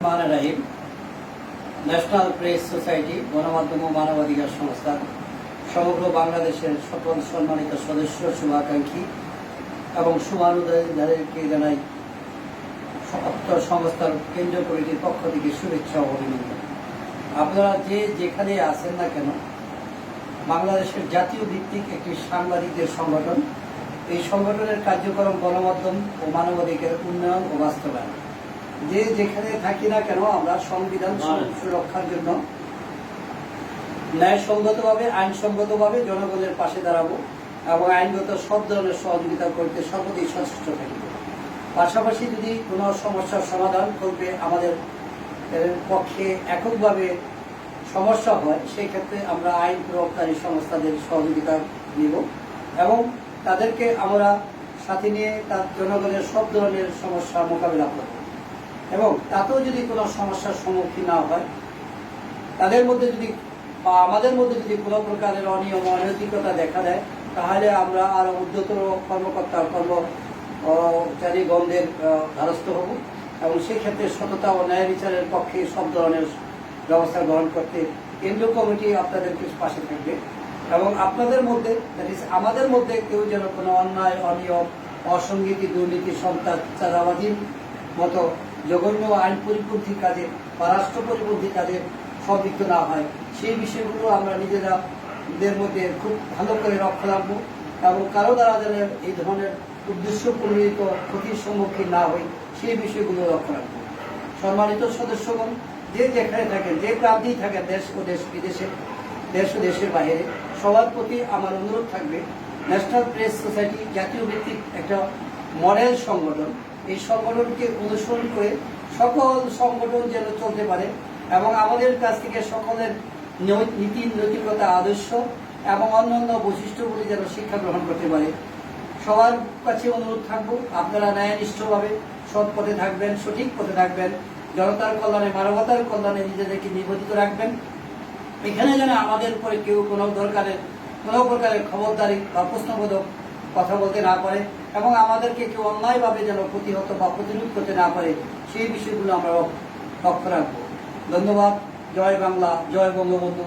রাহিম, national press society গণমাধ্যম ও মানবাধিকার সংস্থা সমগ্র বাংলাদেশের সকল সম্মানিত সদস্য, শুভাকাঙ্ক্ষী এবং শুভানুদায়ীদেরকে জানাই সংস্থার কেন্দ্রীয় কমিটির পক্ষ থেকে শুভেচ্ছা ও অভিনন্দন। আপনারা যে যেখানে আছেন না কেন, বাংলাদেশের জাতীয় ভিত্তিক একটি সাংবাদিকদের সংগঠন। এই সংগঠনের কার্যক্রম গণমাধ্যম ও মানবাধিকার উন্নয়ন ও বাস্তবায়ন। যে যেখানে থাকি না কেন আমরা সংবিধান সুরক্ষার জন্য ন্যায়সঙ্গতভাবে আইনসঙ্গতভাবে জনগণের পাশে দাঁড়াবো এবং আইনগত সব ধরনের সহযোগিতা করতে সর্বদাই সচেষ্ট থাকিব। পাশাপাশি যদি কোনো সমস্যার সমাধান করবে আমাদের পক্ষে এককভাবে সমস্যা হয় সেই ক্ষেত্রে আমরা আইন প্রয়োগকারী সংস্থাদের সহযোগিতা নিব এবং তাদেরকে আমরা সাথে নিয়ে তার জনগণের সব ধরনের সমস্যা মোকাবিলা করব। এবং তাতেও যদি কোনো সমস্যার সম্মুখীন না হয়, তাদের মধ্যে যদি বা আমাদের মধ্যে যদি কোনো প্রকারের অনিয়ম, অনৈতিকতা দেখা দেয়, তাহলে আমরা আরও উদ্যতর কর্মকর্তা, কর্মচারী গণদের ধারস্থ হব এবং সেক্ষেত্রে সততা ও ন্যায় বিচারের পক্ষে সব ধরনের ব্যবস্থা গ্রহণ করতে কেন্দ্রীয় কমিটি আপনাদের পাশে থাকবে এবং আপনাদের মধ্যে, that ইস আমাদের মধ্যে কেউ যেন কোনো অন্যায়, অনিয়ম অসঙ্গীতি দুর্নীতি, সন্ত্রাস, চাঁদাবাজির মতো জঘন্য আইন পরিপন্থী কাজে বা রাষ্ট্র পরিপন্থী কাজে সম্পৃক্ত না হয়। সেই বিষয়গুলো আমরা নিজেরা দের মধ্যে খুব ভালো করে রক্ষা রাখব এবং কারও দ্বারা যেন এই ধরনের উদ্দেশ্য পরিণত ক্ষতির সম্মুখীন না হই, সেই বিষয়গুলো লক্ষ্য রাখব। সম্মানিত সদস্যগণ, যে যেখানে থাকেন, যে প্রান্তেই থাকেন দেশ ও দেশ বিদেশে, দেশ ও দেশের বাইরে, সবার প্রতি আমার অনুরোধ থাকবে, ন্যাশনাল প্রেস সোসাইটি জাতীয় ভিত্তিক একটা মডেল সংগঠন। এই সংগঠনকে অনুসরণ করে সকল সংগঠন যেন চলতে পারে এবং আমাদের কাছ থেকে সকলের নীতি, নৈতিকতা, আদর্শ এবং অন্যান্য বৈশিষ্ট্যগুলি যেন শিক্ষা গ্রহণ করতে পারে। সবার কাছে অনুরোধ থাকব, আপনারা ন্যায়নিষ্ঠভাবে সৎ পথে থাকবেন, সঠিক পথে থাকবেন, জনতার কল্যাণে, মানবতার কল্যাণে নিজেদেরকে নিবেদিত রাখবেন। এখানে যেন আমাদের উপরে কেউ কোনো দরকারের কোনো প্রকারের খবরদারি বা প্রশ্নবোধক কথা বলতে না পারে এবং আমাদেরকে কেউ অন্যায়ভাবে যেন প্রতিহত বা প্রতিরোধ করতে না পারে, সেই বিষয়গুলো আমরা লক্ষ্য রাখব। ধন্যবাদ। জয় বাংলা, জয় বঙ্গবন্ধু।